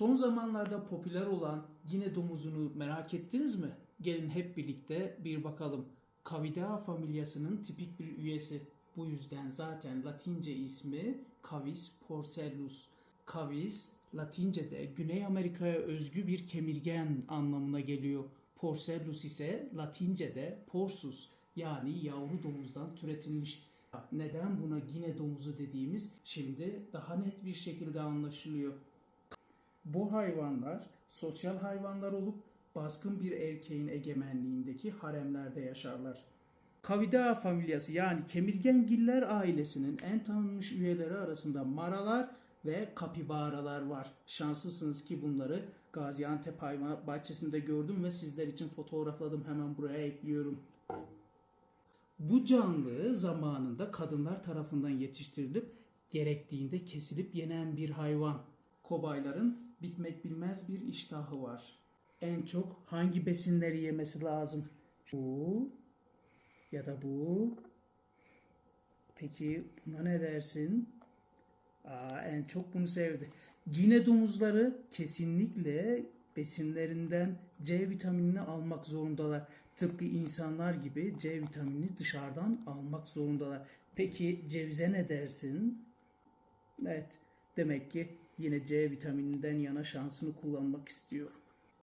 Son zamanlarda popüler olan yine domuzunu merak ettiniz mi? Gelin hep birlikte bir bakalım. Cavidae familyasının tipik bir üyesi. Bu yüzden zaten Latince ismi Cavis porcellus. Cavis Latince'de Güney Amerika'ya özgü bir kemirgen anlamına geliyor. Porcellus ise Latince'de porsus yani yavru domuzdan türetilmiş. Neden buna yine domuzu dediğimiz şimdi daha net bir şekilde anlaşılıyor. Bu hayvanlar sosyal hayvanlar olup baskın bir erkeğin egemenliğindeki haremlerde yaşarlar. Cavidae familyası yani kemirgengiller ailesinin en tanınmış üyeleri arasında maralar ve kapibaralar var. Şanslısınız ki bunları Gaziantep Hayvanat Bahçesi'nde gördüm ve sizler için fotoğrafladım. Hemen buraya ekliyorum. Bu canlı zamanında kadınlar tarafından yetiştirilip gerektiğinde kesilip yenen bir hayvan. Kobayların bitmek bilmez bir iştahı var. En çok hangi besinleri yemesi lazım? Bu ya da bu. Peki buna ne dersin? Aa, en çok bunu sevdi. Yine domuzları kesinlikle besinlerinden C vitaminini almak zorundalar. Tıpkı insanlar gibi C vitaminini dışarıdan almak zorundalar. Peki cevize ne dersin? Evet, demek ki yine C vitamininden yana şansını kullanmak istiyor.